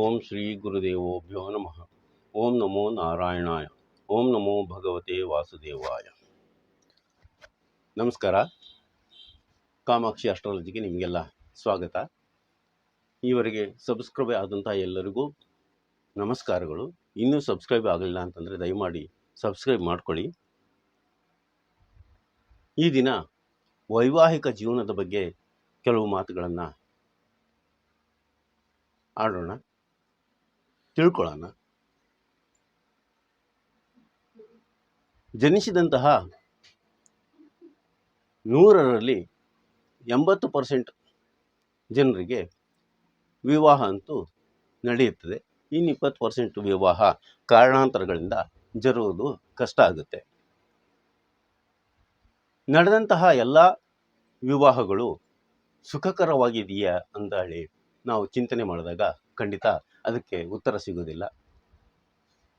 ಓಂ ಶ್ರೀ ಗುರುದೇವೋಭ್ಯೋ ನಮಃ. ಓಂ ನಮೋ ನಾರಾಯಣಾಯ. ಓಂ ನಮೋ ಭಗವತೆ ವಾಸುದೇವಾಯ. ನಮಸ್ಕಾರ. ಕಾಮಾಕ್ಷಿ ಅಸ್ಟ್ರಾಲಜಿಗೆ ನಿಮಗೆಲ್ಲ ಸ್ವಾಗತ. ಈವರೆಗೆ ಸಬ್ಸ್ಕ್ರೈಬ್ ಆದಂಥ ಎಲ್ಲರಿಗೂ ನಮಸ್ಕಾರಗಳು. ಇನ್ನೂ ಸಬ್ಸ್ಕ್ರೈಬ್ ಆಗಲಿಲ್ಲ ಅಂತಂದರೆ ದಯಮಾಡಿ ಸಬ್ಸ್ಕ್ರೈಬ್ ಮಾಡಿಕೊಳ್ಳಿ. ಈ ದಿನ ವೈವಾಹಿಕ ಜೀವನದ ಬಗ್ಗೆ ಕೆಲವು ಮಾತುಗಳನ್ನು ಆಡೋಣ. ತಿಳ್ಕೊಳ್ಳೋಣ. ಜನಿಸಿದಂತಹ ನೂರರಲ್ಲಿ ಎಂಬತ್ತು ಪರ್ಸೆಂಟ್ ಜನರಿಗೆ ವಿವಾಹ ಅಂತೂ ನಡೆಯುತ್ತದೆ. ಇನ್ನು ಇಪ್ಪತ್ತು ಪರ್ಸೆಂಟ್ ವಿವಾಹ ಕಾರಣಾಂತರಗಳಿಂದ ಜರುವುದು ಕಷ್ಟ ಆಗುತ್ತೆ. ನಡೆದಂತಹ ಎಲ್ಲ ವಿವಾಹಗಳು ಸುಖಕರವಾಗಿದೆಯಾ ಅಂತ ಹೇಳಿ ನಾವು ಚಿಂತನೆ ಮಾಡಿದಾಗ ಖಂಡಿತ ಅದಕ್ಕೆ ಉತ್ತರ ಸಿಗೋದಿಲ್ಲ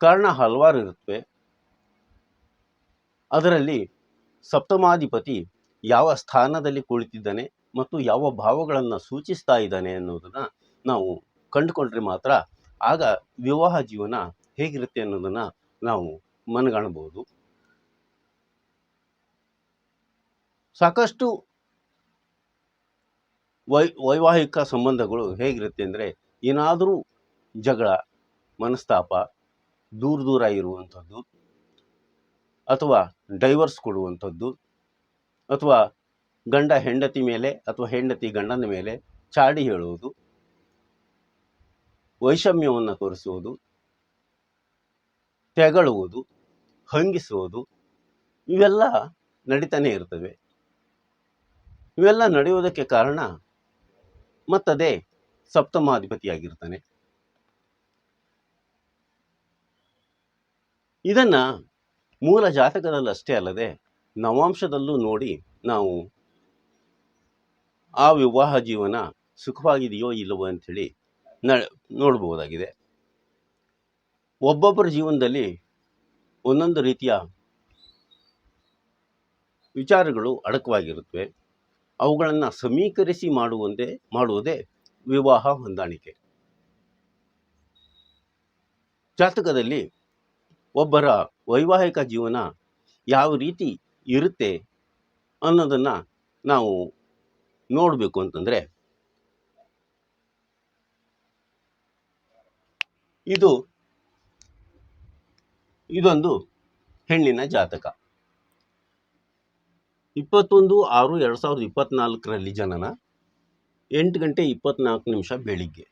ಕಾರಣ ಹಲವಾರು ಇರುತ್ತವೆ ಅದರಲ್ಲಿ ಸಪ್ತಮಾಧಿಪತಿ ಯಾವ ಸ್ಥಾನದಲ್ಲಿ ಕುಳಿತಿದ್ದಾನೆ ಮತ್ತು ಯಾವ ಭಾವಗಳನ್ನು ಸೂಚಿಸ್ತಾ ಇದ್ದಾನೆ ಅನ್ನೋದನ್ನು ನಾವು ಕಂಡುಕೊಂಡ್ರೆ ಮಾತ್ರ ಆಗ ವಿವಾಹ ಜೀವನ ಹೇಗಿರುತ್ತೆ ಅನ್ನೋದನ್ನು ನಾವು ಮನಗಾಣಬಹುದು ಸಾಕಷ್ಟು ವೈ, ವೈವಾಹಿಕ ಸಂಬಂಧಗಳು ಹೇಗಿರುತ್ತೆ ಅಂದರೆ ಏನಾದರೂ ಜಗಳ, ಮನಸ್ತಾಪ, ದೂರ ದೂರ ಇರುವಂಥದ್ದು, ಅಥವಾ ಡೈವರ್ಸ್ ಕೊಡುವಂಥದ್ದು, ಅಥವಾ ಗಂಡ ಹೆಂಡತಿ ಮೇಲೆ ಅಥವಾ ಹೆಂಡತಿ ಗಂಡನ ಮೇಲೆ ಚಾಡಿ ಹೇಳುವುದು, ವೈಷಮ್ಯವನ್ನು ತೋರಿಸುವುದು, ತೆಗಳುವುದು, ಹಂಗಿಸುವುದು, ಇವೆಲ್ಲ ನಡೀತಾನೆ ಇರ್ತವೆ. ಇವೆಲ್ಲ ನಡೆಯುವುದಕ್ಕೆ ಕಾರಣ ಮತ್ತದೇ ಸಪ್ತಮಾಧಿಪತಿಯಾಗಿರ್ತಾನೆ. ಇದನ್ನ ಮೂಲ ಜಾತಕದಲ್ಲಿ ಅಷ್ಟೇ ಅಲ್ಲದೆ ನವಾಂಶದಲ್ಲೂ ನೋಡಿ ನಾವು ಆ ವಿವಾಹ ಜೀವನ ಸುಖವಾಗಿದೆಯೋ ಇಲ್ಲವೋ ಅಂಥೇಳಿ ನ ನೋಡ್ಬೋದಾಗಿದೆ. ಒಬ್ಬೊಬ್ಬರ ಜೀವನದಲ್ಲಿ ಒಂದೊಂದು ರೀತಿಯ ವಿಚಾರಗಳು ಅಡಕವಾಗಿರುತ್ತವೆ. ಅವುಗಳನ್ನು ಸಮೀಕರಿಸಿ ಮಾಡುವಂತೆ ಮಾಡುವುದೇ ವಿವಾಹ ಹೊಂದಾಣಿಕೆ. ಜಾತಕದಲ್ಲಿ ಒಬ್ಬರ ವೈವಾಹಿಕ ಜೀವನ ಯಾವ ರೀತಿ ಇರುತ್ತೆ ಅನ್ನೋದನ್ನು ನಾವು ನೋಡಬೇಕು ಅಂತಂದರೆ, ಇದು ಇದೊಂದು ಹೆಣ್ಣಿನ ಜಾತಕ. ಇಪ್ಪತ್ತೊಂದು ಆರು ಎರಡು ಸಾವಿರದ ಇಪ್ಪತ್ತ್ನಾಲ್ಕರಲ್ಲಿ ಜನನ, ಎಂಟು ಗಂಟೆ ಇಪ್ಪತ್ತ್ನಾಲ್ಕು ನಿಮಿಷ ಬೆಳಿಗ್ಗೆ.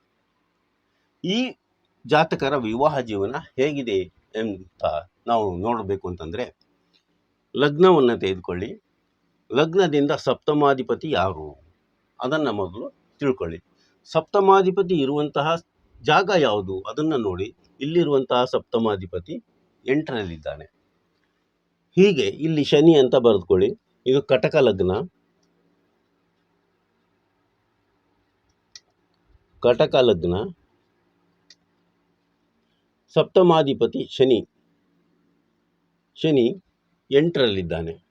ಈ ಜಾತಕರ ವಿವಾಹ ಜೀವನ ಹೇಗಿದೆ? ಅಂತ ನಾವು ನೋಡಬೇಕು ಅಂತಂದರೆ, ಲಗ್ನವನ್ನು ತೆಗೆದುಕೊಳ್ಳಿ. ಲಗ್ನದಿಂದ ಸಪ್ತಮಾಧಿಪತಿ ಯಾರು? ಅದನ್ನು ಮೊದಲು ತಿಳ್ಕೊಳ್ಳಿ. ಸಪ್ತಮಾಧಿಪತಿ ಇರುವಂತಹ ಜಾಗ ಯಾವುದು? ಅದನ್ನು ನೋಡಿ. ಇಲ್ಲಿರುವಂತಹ ಸಪ್ತಮಾಧಿಪತಿ ಎಂಟರಲ್ಲಿದ್ದಾನೆ. ಹೀಗೆ ಇಲ್ಲಿ ಶನಿ ಅಂತ ಬರೆದುಕೊಳ್ಳಿ. ಇದು ಕಟಕ ಲಗ್ನ. ಕಟಕ ಲಗ್ನ. ಸಪ್ತಮಾಧಿಪತಿ ಶನಿ. ಶನಿ ಎಂಟರಲ್ಲಿದ್ದಾನೆ.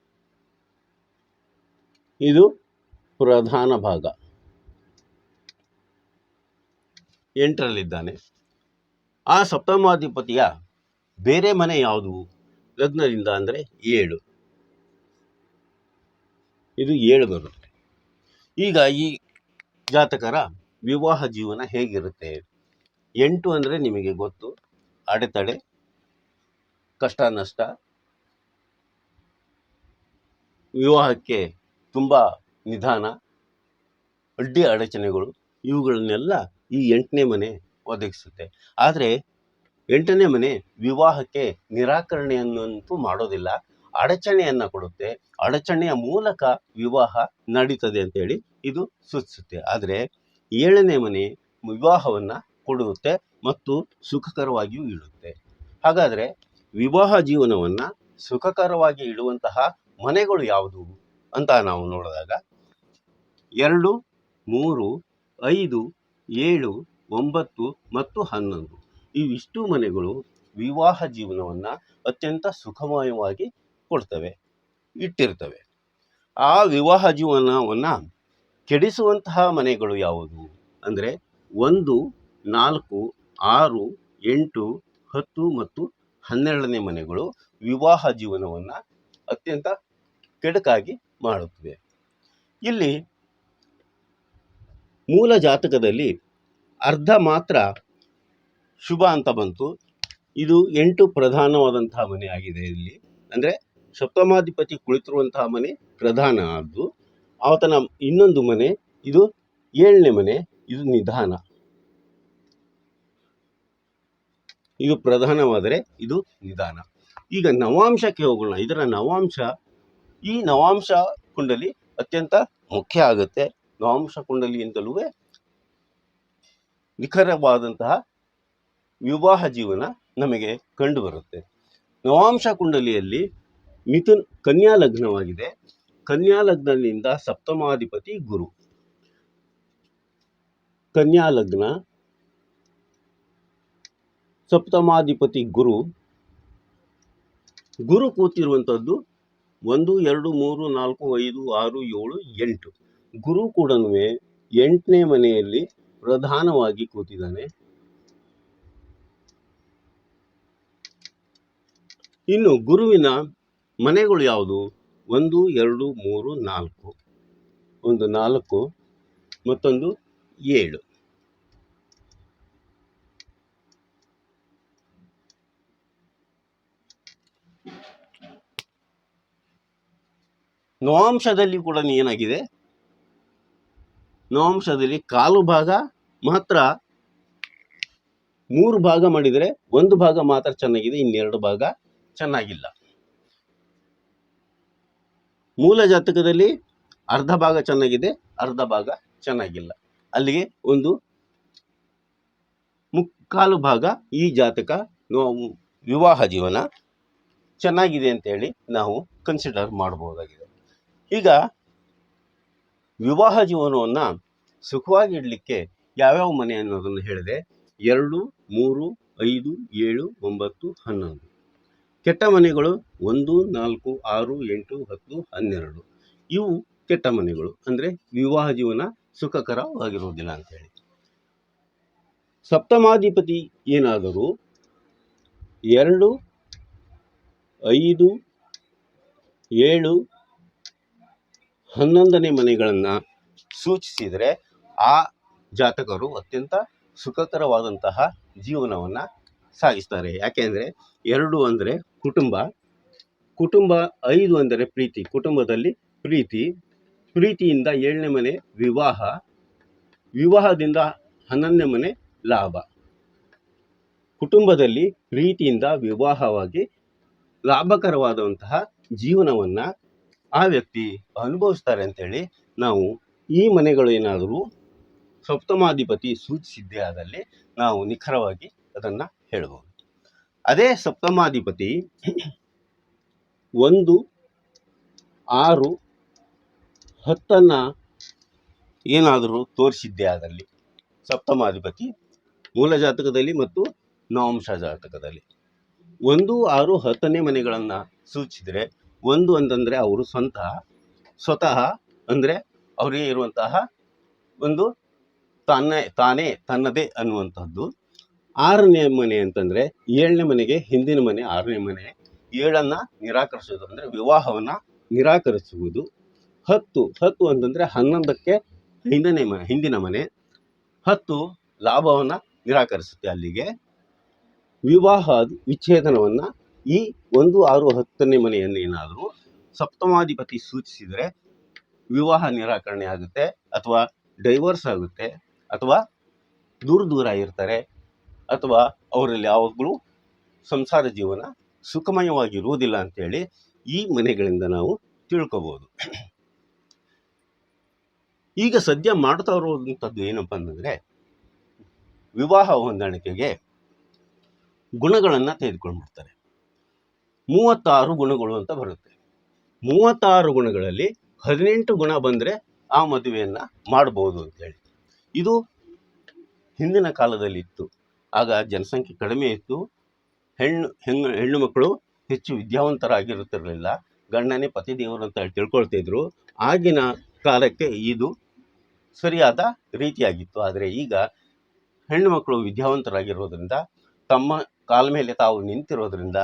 ಇದು ಪ್ರಧಾನ ಭಾಗ. ಎಂಟರಲ್ಲಿದ್ದಾನೆ. ಆ ಸಪ್ತಮಾಧಿಪತಿಯ ಬೇರೆ ಮನೆ ಯಾವುದು? ಲಗ್ನದಿಂದ ಅಂದರೆ ಏಳು. ಇದು ಏಳು ಬರುತ್ತೆ. ಈಗ ಈ ಜಾತಕರ ವಿವಾಹ ಜೀವನ ಹೇಗಿರುತ್ತೆ? ಎಂಟು ಅಂದರೆ ನಿಮಗೆ ಗೊತ್ತು. ಅಡೆತಡೆ, ಕಷ್ಟ, ನಷ್ಟ, ವಿವಾಹಕ್ಕೆ ತುಂಬ ನಿಧಾನ, ಅಡ್ಡಿ ಅಡಚಣೆಗಳು, ಇವುಗಳನ್ನೆಲ್ಲ ಈ ಎಂಟನೇ ಮನೆ ಒದಗಿಸುತ್ತೆ. ಆದರೆ ಎಂಟನೇ ಮನೆ ವಿವಾಹಕ್ಕೆ ನಿರಾಕರಣೆಯನ್ನಂತೂ ಮಾಡೋದಿಲ್ಲ, ಅಡಚಣೆಯನ್ನು ಕೊಡುತ್ತೆ. ಅಡಚಣೆಯ ಮೂಲಕ ವಿವಾಹ ನಡೀತದೆ ಅಂತೇಳಿ ಇದು ಸೂಚಿಸುತ್ತೆ. ಆದರೆ ಏಳನೇ ಮನೆ ವಿವಾಹವನ್ನು ಕೊಡುತ್ತೆ. ಮತ್ತು ಸುಖಕರವಾಗಿಯೂ ಇಡುತ್ತೆ ಹಾಗಾದರೆ ವಿವಾಹ ಜೀವನವನ್ನು ಸುಖಕರವಾಗಿ ಇಡುವಂತಹ ಮನೆಗಳು ಯಾವುದು ಅಂತ ನಾವು ನೋಡಿದಾಗ, ಎರಡು, ಮೂರು, ಐದು, ಏಳು, ಒಂಬತ್ತು ಮತ್ತು ಹನ್ನೊಂದು. ಇವಿಷ್ಟು ಮನೆಗಳು ವಿವಾಹ ಜೀವನವನ್ನು ಅತ್ಯಂತ ಸುಖಮಯವಾಗಿ ಕೊಡ್ತವೆ, ಇಟ್ಟಿರ್ತವೆ. ಆ ವಿವಾಹ ಜೀವನವನ್ನು ಕೆಡಿಸುವಂತಹ ಮನೆಗಳು ಯಾವುದು ಅಂದರೆ, ಒಂದು, ನಾಲ್ಕು ಆರು, ಎಂಟು, ಹತ್ತು ಮತ್ತು ಹನ್ನೆರಡನೇ ಮನೆಗಳು ವಿವಾಹ ಜೀವನವನ್ನು ಅತ್ಯಂತ ಕೆಡಕಾಗಿ ಮಾಡುತ್ತವೆ. ಇಲ್ಲಿ ಮೂಲ ಜಾತಕದಲ್ಲಿ ಅರ್ಧ ಮಾತ್ರ ಶುಭ ಅಂತ ಬಂತು. ಇದು ಎಂಟು ಪ್ರಧಾನವಾದಂತಹ ಮನೆ ಆಗಿದೆ ಇಲ್ಲಿ. ಅಂದರೆ ಸಪ್ತಮಾಧಿಪತಿ ಕುಳಿತಿರುವಂತಹ ಮನೆ ಪ್ರಧಾನ ಆದ್ದು. ಆತನ ಇನ್ನೊಂದು ಮನೆ, ಇದು ಏಳನೇ ಮನೆ, ಇದು ನಿಧಾನ. ಇದು ಪ್ರಧಾನವಾದರೆ ಇದು ನಿಧಾನ. ಈಗ ನವಾಂಶಕ್ಕೆ ಹೋಗೋಣ ಇದರ ನವಾಂಶ, ಈ ನವಾಂಶ ಕುಂಡಲಿ ಅತ್ಯಂತ ಮುಖ್ಯ ಆಗುತ್ತೆ. ನವಾಂಶ ಕುಂಡಲಿಯಿಂದಲೂ ನಿಖರವಾದಂತಹ ವಿವಾಹ ಜೀವನ ನಮಗೆ ಕಂಡುಬರುತ್ತೆ. ನವಾಂಶ ಕುಂಡಲಿಯಲ್ಲಿ ಮಿಥುನ್ ಕನ್ಯಾ ಲಗ್ನವಾಗಿದೆ. ಕನ್ಯಾ ಲಗ್ನದಿಂದ ಸಪ್ತಮಾಧಿಪತಿ ಗುರು. ಕನ್ಯಾ ಲಗ್ನ ಸಪ್ತಮಾಧಿಪತಿ ಗುರು. ಗುರು ಕೂತಿರುವಂಥದ್ದು ಒಂದು, ಎರಡು, ಮೂರು, ನಾಲ್ಕು, ಐದು, ಆರು, ಏಳು, ಎಂಟು. ಗುರು ಕೂಡ ಎಂಟನೇ ಮನೆಯಲ್ಲಿ ಪ್ರಧಾನವಾಗಿ ಕೂತಿದ್ದಾನೆ. ಇನ್ನು ಗುರುವಿನ ಮನೆಗಳು ಯಾವುದು? ಒಂದು, ಎರಡು, ಮೂರು, ನಾಲ್ಕು. ಒಂದು, ನಾಲ್ಕು, ಮತ್ತೊಂದು, ಏಳು. ನವಾಂಶದಲ್ಲಿ ಕೂಡ ಏನಾಗಿದೆ? ನವಾಂಶದಲ್ಲಿ ಕಾಲು ಭಾಗ ಮಾತ್ರ ಮೂರು ಭಾಗ ಮಾಡಿದರೆ ಒಂದು ಭಾಗ ಮಾತ್ರ ಚೆನ್ನಾಗಿದೆ, ಇನ್ನೆರಡು ಭಾಗ ಚೆನ್ನಾಗಿಲ್ಲ. ಮೂಲ ಜಾತಕದಲ್ಲಿ ಅರ್ಧ ಭಾಗ ಚೆನ್ನಾಗಿದೆ, ಅರ್ಧ ಭಾಗ ಚೆನ್ನಾಗಿಲ್ಲ. ಅಲ್ಲಿಗೆ ಒಂದು ಮುಕ್ಕಾಲು ಭಾಗ ಈ ಜಾತಕ ವಿವಾಹ ಜೀವನ ಚೆನ್ನಾಗಿದೆ ಅಂತೇಳಿ ನಾವು ಕನ್ಸಿಡರ್ ಮಾಡಬಹುದಾಗಿದೆ ಈಗ ವಿವಾಹ ಜೀವನವನ್ನು ಸುಖವಾಗಿ ಇಡಲಿಕ್ಕೆ ಯಾವ್ಯಾವ ಮನೆ ಅನ್ನೋದನ್ನು ಹೇಳಿದೆ. ಎರಡು, ಮೂರು, ಐದು, ಏಳು, ಒಂಬತ್ತು, ಹನ್ನೊಂದು. ಕೆಟ್ಟ ಮನೆಗಳು ಒಂದು, ನಾಲ್ಕು, ಆರು, ಎಂಟು, ಹತ್ತು, ಹನ್ನೆರಡು. ಇವು ಕೆಟ್ಟ ಮನೆಗಳು. ಅಂದರೆ ವಿವಾಹ ಜೀವನ ಸುಖಕರವಾಗಿರುವುದಿಲ್ಲ ಅಂತೇಳಿ ಸಪ್ತಮಾಧಿಪತಿ ಏನಾದರೂ ಎರಡು, ಐದು, ಏಳು ಹನ್ನೊಂದನೇ ಮನೆಗಳನ್ನು ಸೂಚಿಸಿದರೆ ಆ ಜಾತಕರು ಅತ್ಯಂತ ಸುಖಕರವಾದಂತಹ ಜೀವನವನ್ನು ಸಾಗಿಸ್ತಾರೆ. ಯಾಕೆಂದರೆ ಎರಡು ಅಂದರೆ ಕುಟುಂಬ ಕುಟುಂಬ ಐದು ಅಂದರೆ ಪ್ರೀತಿ. ಕುಟುಂಬದಲ್ಲಿ ಪ್ರೀತಿ, ಪ್ರೀತಿಯಿಂದ ಏಳನೇ ಮನೆ ವಿವಾಹ, ವಿವಾಹದಿಂದ ಹನ್ನೊಂದನೇ ಮನೆ ಲಾಭ. ಕುಟುಂಬದಲ್ಲಿ ಪ್ರೀತಿಯಿಂದ ವಿವಾಹವಾಗಿ ಲಾಭಕರವಾದಂತಹ ಜೀವನವನ್ನು ಆ ವ್ಯಕ್ತಿ ಅನುಭವಿಸ್ತಾರೆ ಅಂತೇಳಿ ನಾವು ಈ ಮನೆಗಳು ಏನಾದರೂ ಸಪ್ತಮಾಧಿಪತಿ ಸೂಚಿಸಿದ್ದೇ ಆದಲ್ಲಿ ನಾವು ನಿಖರವಾಗಿ ಅದನ್ನು ಹೇಳ್ಬೋದು. ಅದೇ ಸಪ್ತಮಾಧಿಪತಿ ಒಂದು, ಆರು, ಹತ್ತನ್ನು ಏನಾದರೂ ತೋರಿಸಿದ್ದೇ ಆದಲ್ಲಿ ಸಪ್ತಮಾಧಿಪತಿ ಮೂಲ ಜಾತಕದಲ್ಲಿ ಮತ್ತು ನವಾಂಶ ಜಾತಕದಲ್ಲಿ. ಒಂದು, ಆರು, ಹತ್ತನೇ ಮನೆಗಳನ್ನು ಸೂಚಿಸಿದರೆ ಒಂದು ಅಂತಂದರೆ ಅವರು ಸ್ವಂತ, ಸ್ವತಃ ಅಂದರೆ ಅವರೇ ಇರುವಂತಹ ಒಂದು ತನ್ನ ತಾನೇ ತನ್ನದೇ ಅನ್ನುವಂಥದ್ದು. ಆರನೇ ಮನೆ ಅಂತಂದರೆ ಏಳನೇ ಮನೆಗೆ ಹಿಂದಿನ ಮನೆ, ಆರನೇ ಮನೆ, ಏಳನ್ನು ನಿರಾಕರಿಸುವುದು ಅಂದರೆ ವಿವಾಹವನ್ನು ನಿರಾಕರಿಸುವುದು. ಹತ್ತು ಹತ್ತು ಅಂತಂದರೆ ಹನ್ನೊಂದಕ್ಕೆ ಹಿಂದನೇ ಮನೆ ಹಿಂದಿನ ಮನೆ. ಹತ್ತು ಲಾಭವನ್ನು ನಿರಾಕರಿಸುತ್ತೆ ಅಲ್ಲಿಗೆ. ವಿವಾಹ ವಿಚ್ಛೇದನವನ್ನು ಈ ಒಂದು ಆರು ಹತ್ತನೇ ಮನೆಯನ್ನು ಏನಾದರೂ ಸಪ್ತಮಾಧಿಪತಿ ಸೂಚಿಸಿದರೆ ವಿವಾಹ ನಿರಾಕರಣೆ ಆಗುತ್ತೆ ಅಥವಾ ಡೈವರ್ಸ್ ಆಗುತ್ತೆ ಅಥವಾ ದೂರ ದೂರ ಇರ್ತಾರೆ ಅಥವಾ ಅವರಲ್ಲಿ ಯಾವಾಗಲೂ ಸಂಸಾರ ಜೀವನ ಸುಖಮಯವಾಗಿರುವುದಿಲ್ಲ ಅಂತೇಳಿ ಈ ಮನೆಗಳಿಂದ ನಾವು ತಿಳ್ಕೊಬೋದು. ಈಗ ಸದ್ಯ ಮಾಡ್ತಾ ಇರುವಂಥದ್ದು ಏನಪ್ಪ ಅಂತಂದರೆ ವಿವಾಹ ಹೊಂದಾಣಿಕೆಗೆ ಗುಣಗಳನ್ನು ತೆಗೆದುಕೊಂಡ್ಬಿಡ್ತಾರೆ. ಮೂವತ್ತಾರು ಗುಣಗಳು ಅಂತ ಬರುತ್ತೆ. ಮೂವತ್ತಾರು ಗುಣಗಳಲ್ಲಿ ಹದಿನೆಂಟು ಗುಣ ಬಂದರೆ ಆ ಮದುವೆಯನ್ನು ಮಾಡ್ಬೋದು ಅಂತೇಳಿ ಇದು ಹಿಂದಿನ ಕಾಲದಲ್ಲಿ ಇತ್ತು. ಆಗ ಜನಸಂಖ್ಯೆ ಕಡಿಮೆ ಇತ್ತು. ಹೆಣ್ಣು ಹೆಣ್ಣು ಹೆಣ್ಣು ಮಕ್ಕಳು ಹೆಚ್ಚು ವಿದ್ಯಾವಂತರಾಗಿರುತ್ತಿರಲಿಲ್ಲ. ಗಂಡನೇ ಪತಿ ದೇವರು ಅಂತ ಹೇಳಿ ತಿಳ್ಕೊಳ್ತಿದ್ರು ಆಗಿನ ಕಾಲಕ್ಕೆ ಇದು ಸರಿಯಾದ ರೀತಿಯಾಗಿತ್ತು. ಆದರೆ ಈಗ ಹೆಣ್ಣು ಮಕ್ಕಳು ವಿದ್ಯಾವಂತರಾಗಿರೋದ್ರಿಂದ, ತಮ್ಮ ಕಾಲ ಮೇಲೆ ತಾವು ನಿಂತಿರೋದ್ರಿಂದ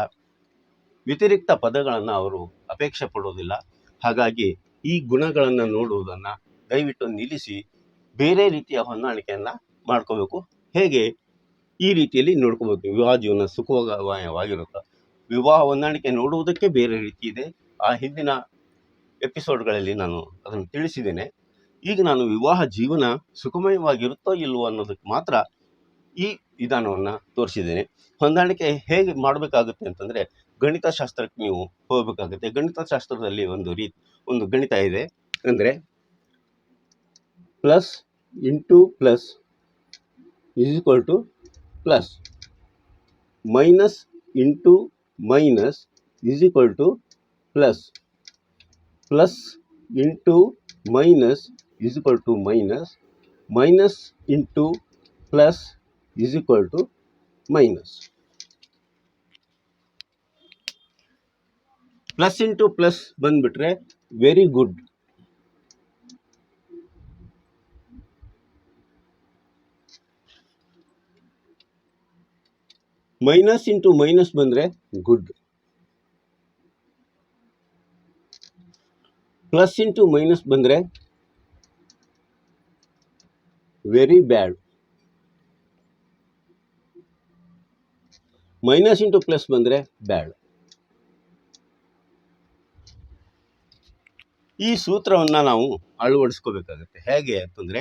ವ್ಯತಿರಿಕ್ತ ಪದಗಳನ್ನು ಅವರು ಅಪೇಕ್ಷೆ ಪಡೋದಿಲ್ಲ ಹಾಗಾಗಿ ಈ ಗುಣಗಳನ್ನು ನೋಡುವುದನ್ನು ದಯವಿಟ್ಟು ನಿಲ್ಲಿಸಿ ಬೇರೆ ರೀತಿಯ ಹೊಂದಾಣಿಕೆಯನ್ನು ಮಾಡ್ಕೋಬೇಕು. ಹೇಗೆ? ಈ ರೀತಿಯಲ್ಲಿ ನೋಡ್ಕೋಬೇಕು. ವಿವಾಹ ಜೀವನ ಸುಖಮಯವಾಗಿರುತ್ತೆ ವಿವಾಹ ಹೊಂದಾಣಿಕೆ ನೋಡುವುದಕ್ಕೆ ಬೇರೆ ರೀತಿ ಇದೆ. ಆ ಹಿಂದಿನ ಎಪಿಸೋಡ್ಗಳಲ್ಲಿ ನಾನು ಅದನ್ನು ತಿಳಿಸಿದ್ದೇನೆ. ಈಗ ನಾನು ವಿವಾಹ ಜೀವನ ಸುಖಮಯವಾಗಿರುತ್ತೋ ಇಲ್ಲವೋ ಅನ್ನೋದಕ್ಕೆ ಮಾತ್ರ ಈ ವಿಧಾನವನ್ನು ತೋರಿಸಿದ್ದೇನೆ. ಹೊಂದಾಣಿಕೆ ಹೇಗೆ ಮಾಡಬೇಕಾಗುತ್ತೆ ಅಂತಂದರೆ ಗಣಿತಶಾಸ್ತ್ರಕ್ಕೆ ನೀವು ಹೋಗಬೇಕಾಗುತ್ತೆ. ಗಣಿತಶಾಸ್ತ್ರದಲ್ಲಿ ಒಂದು ರೀತಿ, ಒಂದು ಗಣಿತ ಇದೆ. ಅಂದರೆ plus into plus is equal to plus minus into minus is equal to plus plus into minus is equal to minus minus into plus is equal to minus plus into plus ಬಂದ್ಬಿಟ್ರೆ very good minus into minus ಬಂದರೆ good plus into minus ಬಂದರೆ very bad minus into plus ಬಂದರೆ bad ಈ ಸೂತ್ರವನ್ನು ನಾವು ಅಳವಡಿಸ್ಕೋಬೇಕಾಗತ್ತೆ. ಹೇಗೆ ಅಂತಂದರೆ,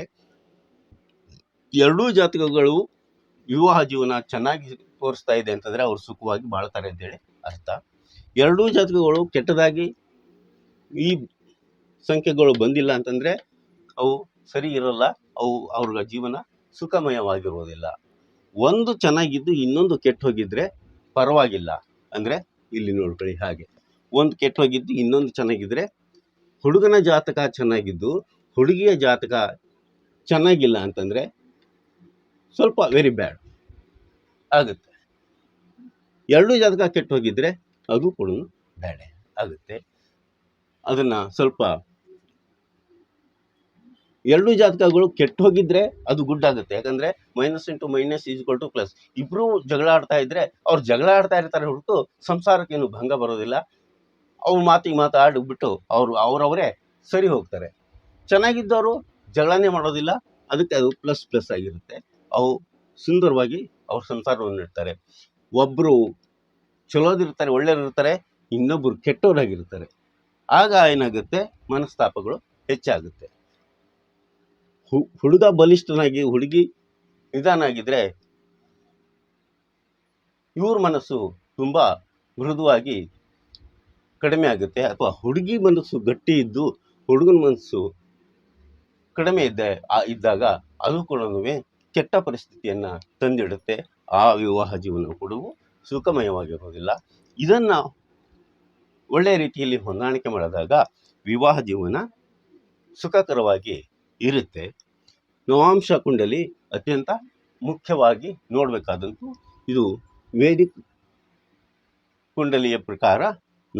ಎರಡೂ ಜಾತಕಗಳು ವಿವಾಹ ಜೀವನ ಚೆನ್ನಾಗಿ ತೋರಿಸ್ತಾ ಇದೆ ಅಂತಂದರೆ ಅವ್ರು ಸುಖವಾಗಿ ಬಾಳ್ತಾರೆ ಅಂತೇಳಿ ಅರ್ಥ. ಎರಡೂ ಜಾತಕಗಳು ಕೆಟ್ಟದಾಗಿ ಈ ಸಂಖ್ಯೆಗಳು ಬಂದಿಲ್ಲ ಅಂತಂದರೆ ಅವು ಸರಿ ಇರೋಲ್ಲ, ಅವು ಅವ್ರ ಜೀವನ ಸುಖಮಯವಾಗಿರುವುದಿಲ್ಲ. ಒಂದು ಚೆನ್ನಾಗಿದ್ದು ಇನ್ನೊಂದು ಕೆಟ್ಟ ಹೋಗಿದ್ರೆ ಪರವಾಗಿಲ್ಲ. ಅಂದರೆ, ಇಲ್ಲಿ ನೋಡ್ಕೊಳ್ಳಿ ಹಾಗೆ. ಒಂದು ಕೆಟ್ಟ ಹೋಗಿದ್ದು ಇನ್ನೊಂದು ಚೆನ್ನಾಗಿದ್ದರೆ ಹುಡುಗನ ಜಾತಕ ಚೆನ್ನಾಗಿದ್ದು, ಹುಡುಗಿಯ ಜಾತಕ ಚೆನ್ನಾಗಿಲ್ಲ ಅಂತಂದರೆ ಸ್ವಲ್ಪ ವೆರಿ ಬ್ಯಾಡ್ ಆಗುತ್ತೆ. ಎರಡೂ ಜಾತಕ ಕೆಟ್ಟು ಹೋಗಿದ್ರೆ ಅದು ಕೂಡ ಬ್ಯಾಡೆ ಆಗುತ್ತೆ. ಅದನ್ನು ಸ್ವಲ್ಪ ಎರಡು ಜಾತಕಗಳು ಕೆಟ್ಟು ಹೋಗಿದ್ರೆ ಅದು ಗುಡ್ ಆಗುತ್ತೆ. ಯಾಕಂದರೆ minus into minus is equal to plus ಇಬ್ಬರು ಜಗಳ ಆಡ್ತಾ ಇದ್ರೆ ಅವ್ರು ಜಗಳ ಆಡ್ತಾ ಇರ್ತಾರೆ ಹೊರತು ಸಂಸಾರಕ್ಕೇನು ಭಂಗ ಬರೋದಿಲ್ಲ. ಅವ್ರ ಮಾತಿಗೆ ಮಾತಾಡಿಬಿಟ್ಟು ಅವರು, ಅವರವರೇ ಸರಿ ಹೋಗ್ತಾರೆ. ಚೆನ್ನಾಗಿದ್ದವರು ಜಗಳನೇ ಮಾಡೋದಿಲ್ಲ, ಅದಕ್ಕೆ ಅದು ಪ್ಲಸ್ ಪ್ಲಸ್ ಆಗಿರುತ್ತೆ. ಅವು ಸುಂದರವಾಗಿ ಅವ್ರ ಸಂಸಾರವನ್ನು ಇಡ್ತಾರೆ ಒಬ್ಬರು ಚಲೋದಿರ್ತಾರೆ, ಒಳ್ಳೆಯವ್ರಿರ್ತಾರೆ ಇನ್ನೊಬ್ಬರು ಕೆಟ್ಟವರಾಗಿರ್ತಾರೆ. ಆಗ ಏನಾಗುತ್ತೆ? ಮನಸ್ತಾಪಗಳು ಹೆಚ್ಚಾಗುತ್ತೆ. ಹು, ಹುಡುಗ ಬಲಿಷ್ಠನಾಗಿ, ಹುಡುಗಿ ನಿಧಾನ ಆಗಿದ್ರೆ ಇವ್ರ ಮನಸ್ಸು ತುಂಬ ಮೃದುವಾಗಿ ಕಡಿಮೆ ಆಗುತ್ತೆ ಅಥವಾ ಹುಡುಗಿ ಮನಸ್ಸು ಗಟ್ಟಿ ಇದ್ದು ಹುಡುಗನ ಮನಸ್ಸು ಕಡಿಮೆ ಇದ್ದ ಇದ್ದಾಗ ಅದು ಕೂಡ ಕೆಟ್ಟ ಪರಿಸ್ಥಿತಿಯನ್ನು ತಂದಿಡುತ್ತೆ. ಆ ವಿವಾಹ ಜೀವನ ಕೂಡ ಸುಖಮಯವಾಗಿರೋದಿಲ್ಲ. ಇದನ್ನು ಒಳ್ಳೆಯ ರೀತಿಯಲ್ಲಿ ಹೊಂದಾಣಿಕೆ ಮಾಡಿದಾಗ ವಿವಾಹ ಜೀವನ ಸುಖಕರವಾಗಿ ಇರುತ್ತೆ. ನವಾಂಶ ಕುಂಡಲಿ ಅತ್ಯಂತ ಮುಖ್ಯವಾಗಿ ನೋಡಬೇಕಾದಂತೂ ಇದು ವೇದಿಕ್ ಕುಂಡಲಿಯ ಪ್ರಕಾರ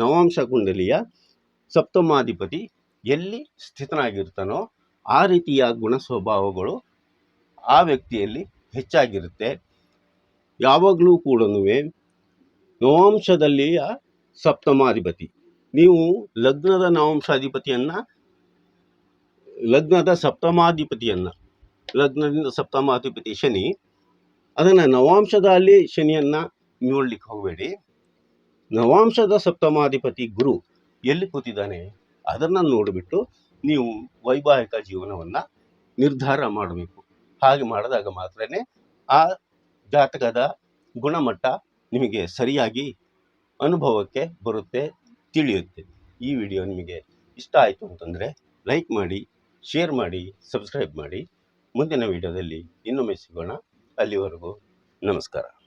ನವಾಂಶ ಕುಂಡಲಿಯ ಸಪ್ತಮಾಧಿಪತಿ ಎಲ್ಲಿ ಸ್ಥಿತನಾಗಿರ್ತಾನೋ ಆ ರೀತಿಯ ಗುಣ ಸ್ವಭಾವಗಳು ಆ ವ್ಯಕ್ತಿಯಲ್ಲಿ ಹೆಚ್ಚಾಗಿರುತ್ತೆ. ಯಾವಾಗಲೂ ಕೂಡ ನವಾಂಶದಲ್ಲಿಯ ಸಪ್ತಮಾಧಿಪತಿ. ನೀವು ಲಗ್ನದ ನವಾಂಶಾಧಿಪತಿಯನ್ನು, ಲಗ್ನದ ಸಪ್ತಮಾಧಿಪತಿಯನ್ನು, ಲಗ್ನದಿಂದ ಸಪ್ತಮಾಧಿಪತಿ ಶನಿ, ಅದನ್ನು ನವಾಂಶದಲ್ಲಿ ಶನಿಯನ್ನು ನೋಡ್ಲಿಕ್ಕೆ ಹೋಗಬೇಡಿ. ನವಾಂಶದ ಸಪ್ತಮಾಧಿಪತಿ ಗುರು ಎಲ್ಲಿ ಕೂತಿದ್ದಾನೆ ಅದನ್ನು ನೋಡಿಬಿಟ್ಟು ನೀವು ವೈವಾಹಿಕ ಜೀವನವನ್ನು ನಿರ್ಧಾರ ಮಾಡಬೇಕು. ಹಾಗೆ ಮಾಡಿದಾಗ ಮಾತ್ರ ಆ ಜಾತಕದ ಗುಣಮಟ್ಟ ನಿಮಗೆ ಸರಿಯಾಗಿ ಅನುಭವಕ್ಕೆ ಬರುತ್ತೆ, ತಿಳಿಯುತ್ತೆ. ಈ ವಿಡಿಯೋ ನಿಮಗೆ ಇಷ್ಟ ಆಯಿತು ಅಂತಂದರೆ ಲೈಕ್ ಮಾಡಿ, ಶೇರ್ ಮಾಡಿ, ಸಬ್ಸ್ಕ್ರೈಬ್ ಮಾಡಿ. ಮುಂದಿನ ವಿಡಿಯೋದಲ್ಲಿ ಇನ್ನೊಮ್ಮೆ ಸಿಗೋಣ. ಅಲ್ಲಿವರೆಗೂ ನಮಸ್ಕಾರ.